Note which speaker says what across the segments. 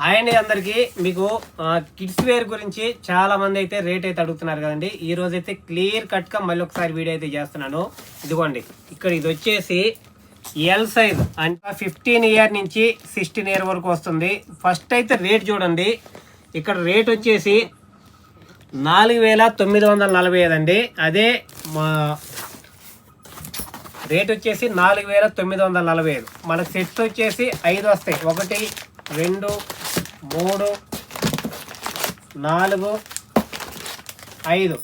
Speaker 1: Hi అండి అందరికి. మీకు కిడ్స్ వేర్ గురించి చాలా మంది అయితే రేట్ అయితే అడుగుతున్నారు కదండి. ఈ రోజు అయితే క్లియర్ కట్గా మళ్ళీ ఒకసారి వీడియో అయితే చేస్తున్నాను. ఇదిగోండి ఇక్కడ ఇది వచ్చేసి ఎల్ సైజ్ అంటే ఫిఫ్టీన్ ఇయర్ నుంచి సిక్స్టీన్ ఇయర్ వరకు వస్తుంది. ఫస్ట్ అయితే రేట్ చూడండి. ఇక్కడ రేట్ వచ్చేసి నాలుగు వేల తొమ్మిది వందల నలభై ఐదు అండి. అదే మా రేట్ వచ్చేసి నాలుగు వేల తొమ్మిది వందల నలభై ఐదు. మన సెట్ వచ్చేసి ఐదు వస్తాయి. ఒకటి రెండు మూడు నాలుగు ఐదు.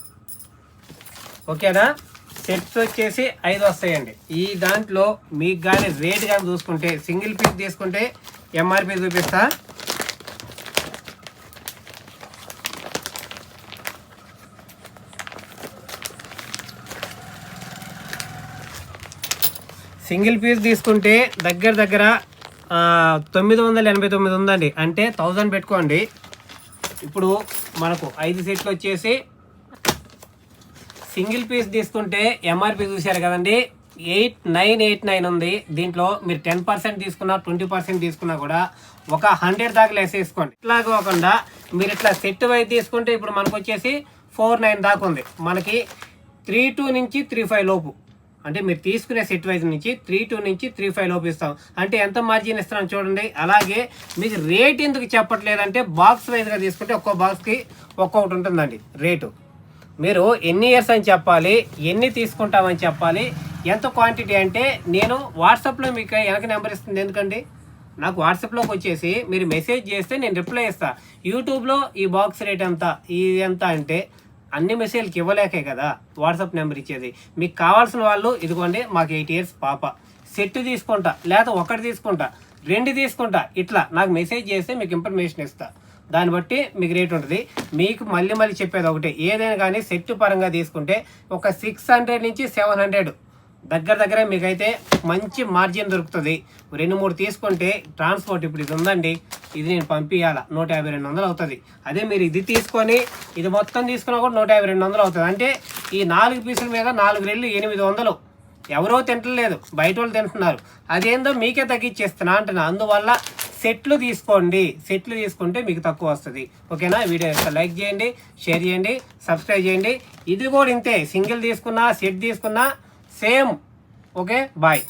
Speaker 1: ఓకేనా? సెట్స్ వచ్చేసి ఐదు వస్తాయండి. ఈ దాంట్లో మీకు కానీ రేట్ కానీ చూసుకుంటే సింగిల్ పీస్ తీసుకుంటే ఎంఆర్పి చూపిస్తా. సింగిల్ పీస్ తీసుకుంటే దగ్గర దగ్గర తొమ్మిది వందల ఎనభై తొమ్మిది ఉందండి. అంటే థౌజండ్ పెట్టుకోండి. ఇప్పుడు మనకు ఐదు సెట్లు వచ్చేసి సింగిల్ పీస్ తీసుకుంటే ఎంఆర్పి చూశారు కదండి. ఎయిట్ నైన్ ఎయిట్ నైన్ ఉంది. దీంట్లో మీరు టెన్ పర్సెంట్ తీసుకున్నా ట్వంటీ పర్సెంట్ తీసుకున్నా కూడా ఒక హండ్రెడ్ దాకా లెస్ ఇట్లా కాకుండా మీరు ఇట్లా సెట్ వైజ్ తీసుకుంటే ఇప్పుడు మనకు వచ్చేసి ఫోర్ నైన్ దాకా ఉంది. మనకి త్రీ టూ నుంచి త్రీ ఫైవ్ లోపు. అంటే మీరు తీసుకునే సెట్ వైజ్ నుంచి త్రీ టూ నుంచి త్రీ ఫైవ్ లోపు ఇస్తాం. అంటే ఎంత మార్జిన్ ఇస్తున్నాం చూడండి. అలాగే మీకు రేట్ ఎందుకు చెప్పట్లేదంటే బాక్స్ వైజ్గా తీసుకుంటే ఒక్కో బాక్స్కి ఒక్కొక్కటి ఉంటుందండి రేటు మీరు ఎన్ని ఇయర్స్ అని చెప్పాలి ఎన్ని తీసుకుంటామని చెప్పాలి ఎంత క్వాంటిటీ అంటే నేను వాట్సాప్లో మీకు వెనక నెంబర్ ఇస్తుంది ఎందుకండి? నాకు వాట్సాప్లోకి వచ్చేసి మీరు మెసేజ్ చేస్తే నేను రిప్లై ఇస్తాను యూట్యూబ్లో ఈ బాక్స్ రేట్ ఎంత ఇది ఎంత అంటే అన్ని మెసేజ్లకి ఇవ్వలేకే కదా? వాట్సాప్ నెంబర్ ఇచ్చేది. మీకు కావాల్సిన వాళ్ళు ఇదిగోండి మాకు ఎయిట్ ఇయర్స్ పాప. సెట్ తీసుకుంటా లేదా ఒకటి తీసుకుంటా రెండు తీసుకుంటా ఇట్లా. నాకు మెసేజ్ చేస్తే మీకు ఇన్ఫర్మేషన్ ఇస్తా. దాన్ని బట్టి మీకు రేట్ ఉంటుంది. మీకు మళ్ళీ మళ్ళీ చెప్పేది ఒకటే. ఏదైనా కానీ సెట్ పరంగా తీసుకుంటే ఒక సిక్స్ హండ్రెడ్ నుంచి సెవెన్ హండ్రెడ్ దగ్గర దగ్గర మీకైతే మంచి మార్జిన్ దొరుకుతుంది. రెండు మూడు తీసుకుంటే ట్రాన్స్పోర్ట్ ఇప్పుడు ఇది ఉందండి. ఇది నేను పంపించాల నూట యాభై రెండు వందలు అవుతుంది. అదే మీరు ఇది తీసుకొని ఇది మొత్తం తీసుకున్నా కూడా నూట యాభై రెండు వందలు అవుతుంది. అంటే ఈ నాలుగు పీసుల మీద నాలుగు రెళ్ళు ఎనిమిది వందలు. ఎవరో తింటలేదు. బయట వాళ్ళు తింటున్నారు. అదేందో మీకే తగ్గించేస్తున్నా అంటున్నా. అందువల్ల సెట్లు తీసుకోండి. సెట్లు తీసుకుంటే మీకు తక్కువ వస్తుంది. ఓకేనా? వీడియో యొక్క లైక్ చేయండి షేర్ చేయండి సబ్స్క్రైబ్ చేయండి. ఇది కూడా ఇంతే. సింగిల్ తీసుకున్నా సెట్ తీసుకున్నా సేమ్ ఓకే బాయ్